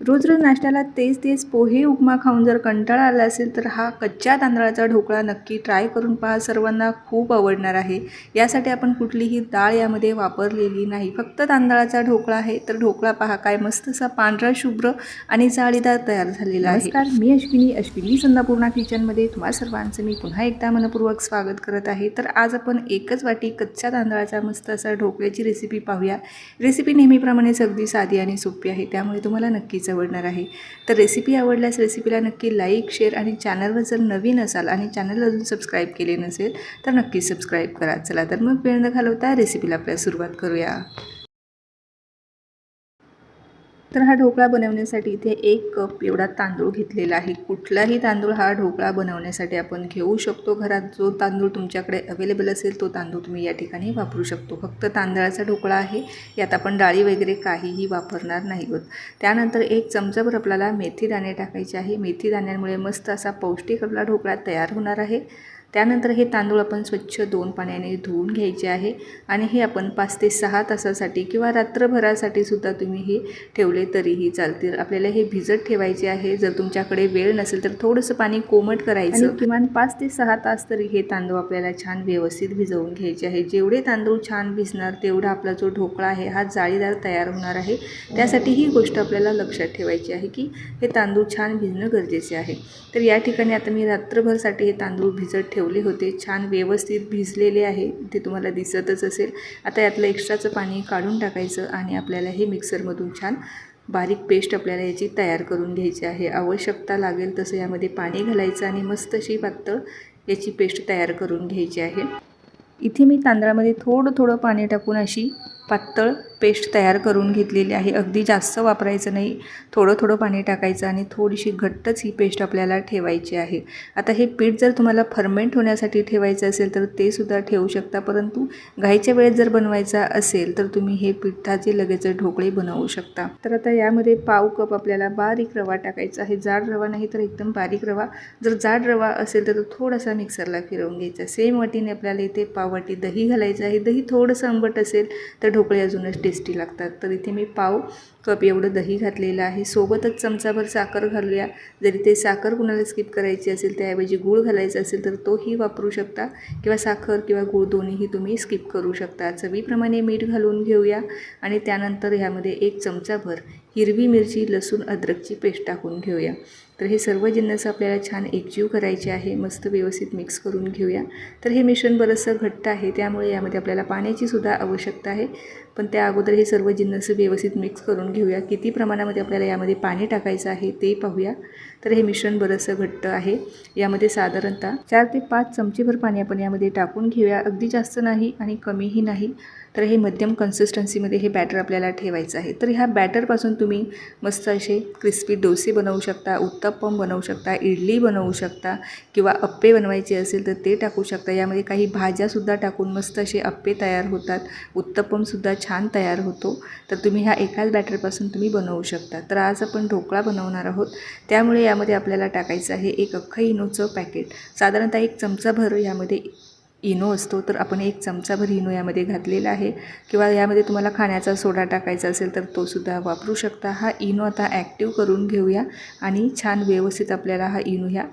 रोज रोज नाश्त्याला तेच तेच पोहे उपमा खाऊन जर कंटाळा आला असेल तर हा कच्च्या तांदळाचा ढोकळा नक्की ट्राय करून पहा. सर्वांना खूप आवडणार आहे. यासाठी आपण कुठलीही डाळ यामध्ये वापरलेली नाही. फक्त तांदळाचा ढोकळा आहे तर ढोकळा पहा. काय मस्त असा पांढरा शुभ्र आणि जाळीदार तयार झालेला आहे. नमस्कार मी अश्विनी. अश्विनी संदापूर्णा किचनमध्ये तुम्हा सर्वांचं मी पुन्हा एकदा मनपूर्वक स्वागत करत आहे. तर आज आपण एकच वाटी कच्च्या तांदळाचा मस्त असा ढोकळ्याची रेसिपी पाहूया. रेसिपी नेहमीप्रमाणेच अगदी साधी आणि सोपी आहे. त्यामुळे तुम्हाला नक्कीच आवडणार आहे. तर रेसिपी आवडल्यास रेसिपीला नक्की लाईक शेअर आणि चॅनलवर जर नवीन असाल आणि चॅनल अजून सबस्क्राईब केले नसेल तर नक्की सबस्क्राईब करा. चला तर मग वेळ न घालवता रेसिपीला आपल्या सुरुवात करूया. तर हा ढोकळा बनवण्यासाठी इथे एक कप एवढा तांदूळ घेतलेला आहे. कुठलाही तांदूळ हा ढोकळा बनवण्यासाठी आपण घेऊ शकतो घरात. जो तांदूळ तुमच्याकडे अवेलेबल असेल तो तांदूळ तुम्ही या ठिकाणी वापरू शकतो. फक्त तांदळाचा ढोकळा आहे यात आपण डाळी वगैरे काहीही वापरणार नाही होत त्यानंतर एक चमचाभर आपल्याला मेथी दाणे टाकायचे आहे. मेथी दाण्यांमुळे मस्त असा पौष्टिक आपला ढोकळा तयार होणार आहे. त्यानंतर हे तांदूळ आपण स्वच्छ दोन पाण्याने धुवून घ्यायचे आहे आणि हे आपण पाच ते सहा तासासाठी किंवा रात्रभरासाठी सुद्धा तुम्ही हे ठेवले तरीही चालतील. आपल्याला हे भिजत ठेवायचे आहे. जर तुमच्याकडे वेळ नसेल तर थोडंसं पाणी कोमट करायचं. किमान पाच ते सहा तास तरी हे तांदूळ आपल्याला छान व्यवस्थित भिजवून घ्यायचे आहे. जेवढे तांदूळ छान भिजणार तेवढा आपला जो ढोकळा आहे हा जाळीदार तयार होणार आहे. त्यासाठी ही गोष्ट आपल्याला लक्षात ठेवायची आहे की हे तांदूळ छान भिजणं गरजेचे आहे. तर या ठिकाणी आता मी रात्रभरसाठी हे तांदूळ भिजत ठेव ठेवले होते. छान व्यवस्थित भिजलेले आहे. ते तुम्हाला दिसतच असेल. आता यातलं एक्स्ट्राचं पाणी काढून टाकायचं आणि आपल्याला हे मिक्सरमधून छान बारीक पेस्ट आपल्याला याची तयार करून घ्यायची आहे. आवश्यकता लागेल तसं यामध्ये पाणी घालायचं आणि मस्त अशी पातळ याची पेस्ट तयार करून घ्यायची आहे. इथे मी तांदळामध्ये थोडं थोडं पाणी टाकून अशी पातळ पेस्ट तयार करून घेतलेली आहे. अगदी जास्त वापरायचं नाही. थोडं थोडं पाणी टाकायचं आणि थोडीशी घट्टच ही पेस्ट आपल्याला ठेवायची आहे. आता हे पीठ जर तुम्हाला फर्मेंट होण्यासाठी ठेवायचं असेल तर ते सुद्धा ठेवू शकता. परंतु घाईच्या वेळेत जर बनवायचा असेल तर तुम्ही हे पिठाचे लगेच ढोकळे बनवू शकता. तर आता यामध्ये पाव कप आपल्याला बारीक रवा टाकायचा आहे. जाड रवा नाही तर एकदम बारीक रवा. जर जाड रवा असेल तर तो थोडासा मिक्सरला फिरवून घ्यायचा. सेम वाटीने आपल्याला इथे पाववाटी दही घालायचं आहे. दही थोडंसं आंबट असेल तर ढोकळे अजूनच टेस्टी लागतात. तर इथे मी पाव कप एवढं दही घातलेलं आहे. सोबतच चमचाभर साखर घालूया. जरी ते साखर कुणाला स्किप करायची असेल त्याऐवजी गूळ घालायचा असेल तर तोही वापरू शकता. किंवा साखर किंवा गूळ दोन्हीही तुम्ही स्किप करू शकता. चवीप्रमाणे मीठ घालून घेऊया. आणि त्यानंतर ह्यामध्ये एक चमचाभर हिरवी मिरची लसूण अद्रकची पेस्ट टाकून घेऊया. तर हे सर्व जिन्नस आपल्याला छान एकजीव करायचे आहे मस्त व्यवस्थित मिक्स करून घेऊया. तर हे मिश्रण बरंचसं घट्ट आहे त्यामुळे यामध्ये आपल्याला पाण्याची सुद्धा आवश्यकता आहे. पण त्या अगोदर हे सर्व जिन्नस व्यवस्थित मिक्स करून घेऊया. किती प्रमाणामध्ये आपल्याला यामध्ये पाणी टाकायचं आहे ते पाहूया. तर हे मिश्रण बरंचसं घट्ट आहे. यामध्ये साधारणतः चार ते पाच चमचेभर पाणी आपण यामध्ये टाकून घेऊया. अगदी जास्त नाही आणि कमीही नाही. तर हे मध्यम कन्सिस्टन्सीमध्ये हे बॅटर आपल्याला ठेवायचं आहे. तर ह्या बॅटरपासून तुम्ही मस्त असे क्रिस्पी डोसे बनवू शकता उत्तप्पम बनवू शकता इडली बनवू शकता किंवा अप्पे बनवायचे असेल तर ते टाकू शकता. यामध्ये काही भाज्यासुद्धा टाकून मस्त असे अप्पे तयार होतात. उत्तप्पमसुद्धा छान तयार होतो. तर तुम्ही ह्या एकाच बॅटरपासून तुम्ही बनवू शकता. तर आज आपण ढोकळा बनवणार आहोत. त्यामुळे यामध्ये आपल्याला टाकायचं आहे एक अख्खं इनोचं पॅकेट साधारणतः एक चमचाभर यामध्ये इनो असतो तर आपण एक चमचाभर इनो यामध्ये घातलेला आहे. किंवा यामध्ये तुम्हाला खाण्याचा सोडा टाकायचा असेल तर तो सुद्धा वापरू शकता. हा इनो आता ॲक्टिव्ह करून घेऊया आणि छान व्यवस्थित आपल्याला हा इनो ह्या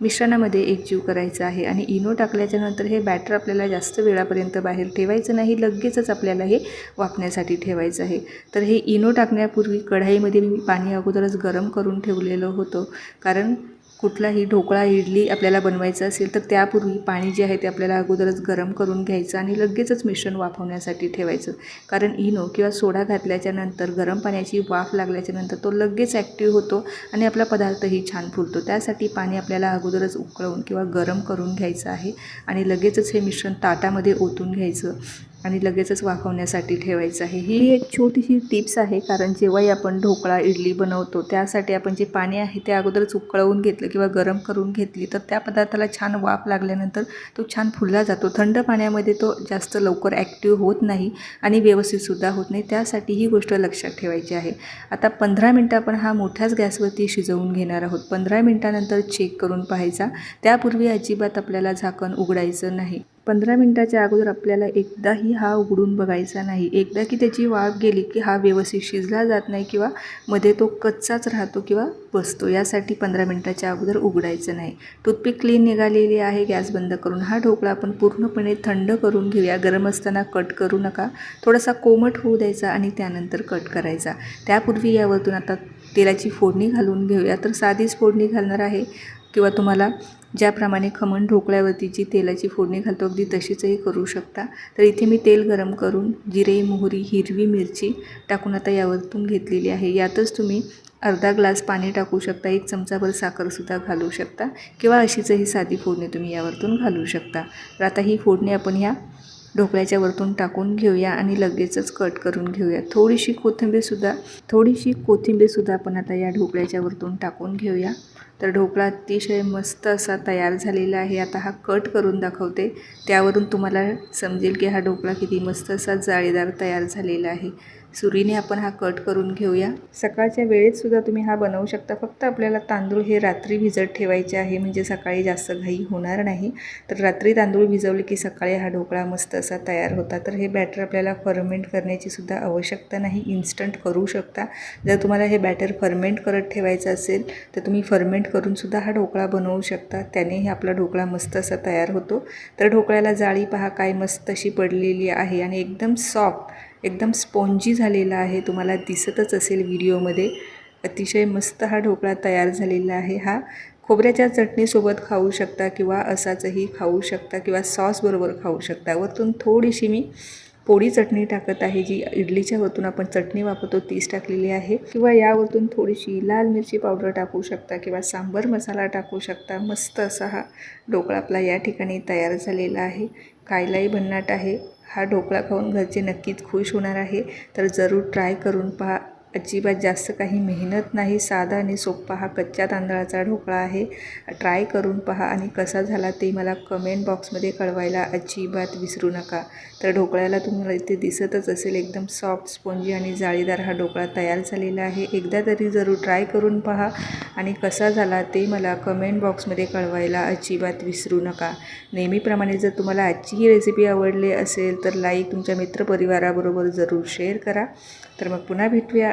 मिश्रणामध्ये एकजीव करायचा आहे. आणि इनो टाकल्याच्यानंतर हे बॅटर आपल्याला जास्त वेळापर्यंत बाहेर ठेवायचं नाही लगेचच आपल्याला हे वापण्यासाठी ठेवायचं आहे. तर हे इनो टाकण्यापूर्वी कढाईमध्ये मी पाणी अगोदरच गरम करून ठेवलेलं होतं. कारण कुठलाही ढोकळा इडली आपल्याला बनवायचं असेल तर त्यापूर्वी पाणी जे आहे ते आपल्याला अगोदरच गरम करून घ्यायचं आणि लगेचच मिश्रण वाफवण्यासाठी ठेवायचं. कारण इनो किंवा सोडा घातल्याच्या नंतर गरम पाण्याची वाफ लागल्याच्या नंतर तो लगेच ॲक्टिव्ह होतो आणि आपला पदार्थही छान फुलतो. त्यासाठी पाणी आपल्याला अगोदरच उकळवून किंवा गरम करून घ्यायचं आहे आणि लगेचच हे मिश्रण ताटामध्ये ओतून घ्यायचं. आणि लगेचच वाफवण्यासाठी ठेवायचं आहे. ही एक छोटीशी टिप्स आहे कारण जेव्हाही आपण ढोकळा इडली बनवतो त्यासाठी आपण जे पाणी आहे ते अगोदरच उकळवून घेतलं किंवा गरम करून घेतली तर त्या पदार्थाला छान वाफ लागल्यानंतर तो छान फुलला जातो. थंड पाण्यामध्ये तो जास्त लवकर ॲक्टिव्ह होत नाही आणि व्यवस्थितसुद्धा होत नाही. त्यासाठी ही गोष्ट लक्षात ठेवायची आहे. आता पंधरा मिनटं आपण हा मोठ्याच गॅसवरती शिजवून घेणार आहोत. पंधरा मिनटानंतर चेक करून पाहायचा. त्यापूर्वी अजिबात आपल्याला झाकण उघडायचं नाही. पंधरा मिनटाच्या अगोदर आपल्याला एकदाही हा उघडून बघायचा नाही. एकदा की त्याची वाफ गेली की हा व्यवस्थित शिजला जात नाही किंवा मध्ये तो कच्चाच राहतो किंवा बसतो यासाठी पंधरा मिनटाच्या अगोदर उघडायचं नाही. टूथपिक क्लीन निघालेली आहे गॅस बंद करून. हा ढोकळा आपण पूर्णपणे थंड करून घेऊया. गरम असताना कट करू नका. थोडासा कोमट होऊ द्यायचा आणि त्यानंतर कट करायचा. त्यापूर्वी यावरतून आता तेलाची फोडणी घालून घेऊया. तर साधीच फोडणी घालणार आहे किंवा तुम्हाला ज्याप्रमाणे खमण ढोकळ्यावरती जी तेलाची फोडणी घालतो अगदी तशीचही करू शकता. तर इथे मी तेल गरम करून जिरे मोहरी हिरवी मिरची टाकून आता यावरतून घेतलेली आहे. यातच तुम्ही अर्धा ग्लास पाणी टाकू शकता एक चमचाभर साखरसुद्धा घालू शकता किंवा अशीचही साधी फोडणी तुम्ही यावरतून घालू शकता. तर आता ही फोडणी आपण ह्या ढोकळ्याच्या वरतून टाकून घेऊया आणि लगेचच कट करून घेऊया. थोडीशी कोथिंबीरसुद्धा थोडीशी कोथिंबीरसुद्धा आपण आता या ढोकळ्याच्या वरतून टाकून घेऊया. तर ढोकळा अतिशय मस्त असा तयार झालेला आहे. आता हा कट करून दाखवते. त्यावरून तुम्हाला समजेल की हा ढोकळा किती मस्त असा जाळीदार तयार झालेला आहे. सुरीने आपण हा कट करून घेऊया. सकाळच्या वेळेत सुद्धा तुम्ही हा बनवू शकता. फक्त आपल्याला तांदूळ हे रात्री भिजत ठेवायचे आहे म्हणजे सकाळी जास्त घाई होणार नाही. तर रात्री तांदूळ भिजवले की सकाळी हा ढोकळा मस्त असा तयार होता. तर हे बॅटर आपल्याला फर्मेंट करण्याची सुद्धा आवश्यकता नाही. इन्स्टंट करू शकता. जर तुम्हाला हे बॅटर फर्मेंट करत ठेवायचं असेल तर तुम्ही फर्मेंट करून सुद्धा हा ढोकळा बनवू शकता. त्यानेही आपला ढोकळा मस्त असा तयार होतो. तर ढोकळ्याला जाळी पहा काय मस्त अशी पडलेली आहे आणि एकदम सॉफ्ट एकदम स्पॉन्जी झालेला आहे तुम्हाला दिसतच असेल व्हिडिओमध्ये. अतिशय मस्त हा ढोकळा तयार झालेला आहे हा. खोबऱ्याच्या चटणीसोबत खाऊ शकता किंवा असाचही खाऊ शकता किंवा सॉसबरोबर खाऊ शकता. वरतून थोडीशी मी पोळी चटणी टाकत आहे जी इडलीच्या वरतून आपण चटणी वापरतो तीच टाकलेली आहे. किंवा यावरतून थोडीशी लाल मिरची पावडर टाकू शकता किंवा सांबर मसाला टाकू शकता. मस्त असा हा ढोकळा आपला या ठिकाणी तयार झालेला आहे. खायलाही भन्नाट आहे. हा ढोकळा खाऊन घरचे नक्कीच खुश होणार आहे. तर जरूर ट्राय करून पहा. अजिबात जास्त काही मेहनत नाही साधा आणि सोप्पा हा कच्च्या तांदळाचा ढोकळा आहे. ट्राय करून पहा आणि कसा झाला ते मला कमेंट बॉक्समध्ये कळवायला अजिबात विसरू नका. तर ढोकळ्याला तुम्हाला इथे दिसतच असेल एकदम सॉफ्ट स्पॉन्जी आणि जाळीदार हा ढोकळा तयार झालेला आहे. एकदा तरी जरूर ट्राय करून पहा आणि कसा झाला ते मला कमेंट बॉक्समध्ये कळवायला अजिबात विसरू नका. नेहमीप्रमाणे जर तुम्हाला आजची ही रेसिपी आवडली असेल तर लाईक तुमच्या मित्रपरिवाराबरोबर जरूर शेअर करा. तर मग पुन्हा भेटूया